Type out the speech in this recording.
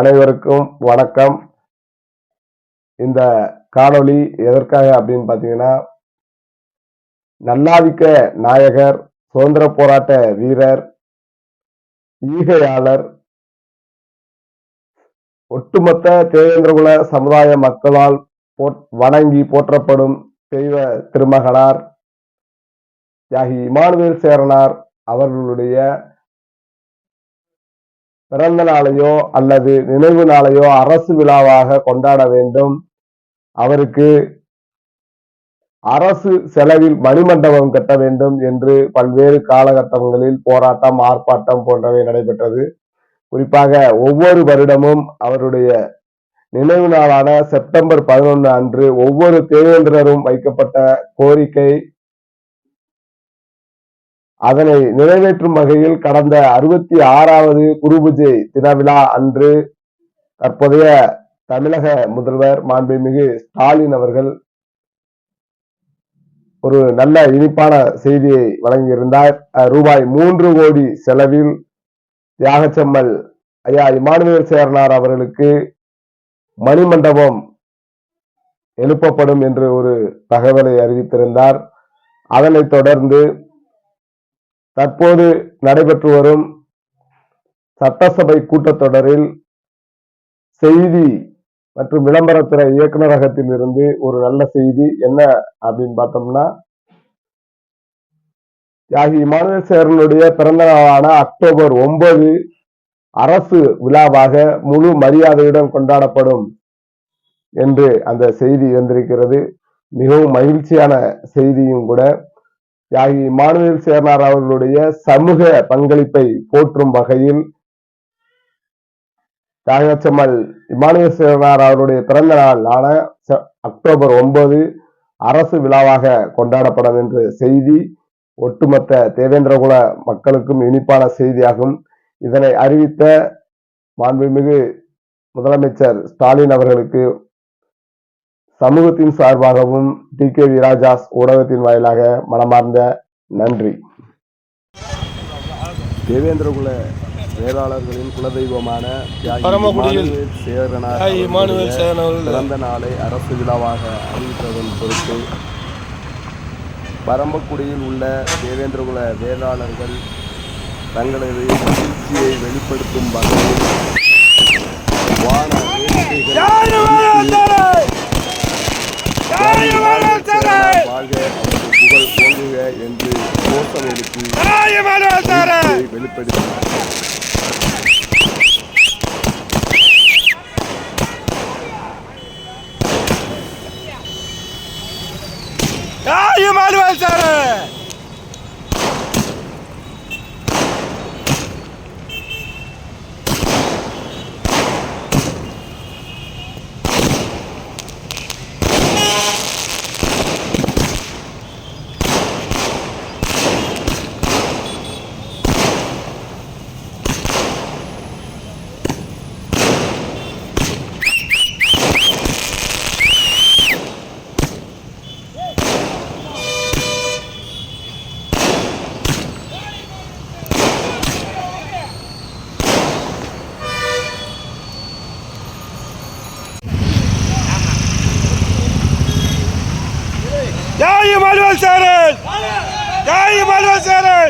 அனைவருக்கும் வணக்கம். இந்த காணொளி எதற்காக அப்படின்னு பார்த்தீங்கன்னா நல்லாதிக்க நாயகர் சுதந்திர போராட்ட வீரர் ஈகையாளர் ஒட்டுமொத்த தேவேந்திரகுல சமுதாய மக்களால் வணங்கி போற்றப்படும் தெய்வ திருமகனார் தியாகி இமானுவேல் சேரனார் அவர்களுடைய பிறந்த நாளையோ அல்லது நினைவு நாளையோ அரசு விழாவாக கொண்டாட வேண்டும். அவருக்கு அரசு செலவில் மணிமண்டபம் கட்ட வேண்டும் என்று பல்வேறு காலகட்டங்களில் போராட்டம் ஆர்ப்பாட்டம் போன்றவை நடைபெற்றது. குறிப்பாக ஒவ்வொரு வருடமும் அவருடைய நினைவு நாளான செப்டம்பர் பதினொன்று அன்று ஒவ்வொரு தேவேந்திரரும் வைக்கப்பட்ட கோரிக்கை அதனை நிறைவேற்றும் வகையில் கடந்த அறுபத்தி ஆறாவது குருபூஜை தினவிழா அன்று தற்போதைய தமிழக முதல்வர் மாண்புமிகு ஸ்டாலின் அவர்கள் ஒரு நல்ல இனிப்பான செய்தியை வழங்கியிருந்தார். ரூபாய் மூன்று கோடி செலவில் தியாகச்செம்மல் ஐயா இமானுவேல் சேர்னார் அவர்களுக்கு மணிமண்டபம் எழுப்பப்படும் என்று ஒரு தகவலை அறிவித்திருந்தார். அதனைத் தொடர்ந்து தற்போது நடைபெற்று வரும் சட்டசபை கூட்டத்தொடரில் செய்தி மற்றும் விளம்பரத்துறை இயக்குநரகத்தில் இருந்து ஒரு நல்ல செய்தி என்ன அப்படின்னு பார்த்தோம்னா தியாகி இமானுவேல் சேரனுடைய பிறந்த நாளான அக்டோபர் ஒன்பது அரசு விழாவாக முழு மரியாதையுடன் கொண்டாடப்படும் என்று அந்த செய்தி வந்திருக்கிறது. மிகவும் மகிழ்ச்சியான செய்தியும் கூட. தியாகி இமானுவேல் சேர்னார் அவர்களுடைய சமூக பங்களிப்பை போற்றும் வகையில் தியாகச்சம்மல் இமானுவேல் சேர்னார் அவருடைய பிறந்த நாள் ஆன அக்டோபர் ஒன்பது அரசு விழாவாக கொண்டாடப்படும் என்ற செய்தி. ஒட்டுமொத்த தேவேந்திரகுல மக்களுக்கும் இனிப்பான செய்தியாகும். இதனை அறிவித்த மாண்புமிகு முதலமைச்சர் ஸ்டாலின் அவர்களுக்கு சமூகத்தின் சார்பாகவும் டி கே விராஜாஸ் ஊடகத்தின் வாயிலாக மனமார்ந்த நன்றி. தேவேந்திரகுல வேளாளர்களின் குலதெய்வமான சேரனார் பிறந்த நாளை அரசு விழாவாக அறிவித்ததன் பொருட்டு பரமக்குடியில் உள்ள தேவேந்திரகுல வேளாளர்கள் தங்களது மகிழ்ச்சியை வெளிப்படுத்தும் வகையில் வான cosa velho. Ai, mano, Zara! Ele Emmanuel Cheran Joy Emmanuel Cheran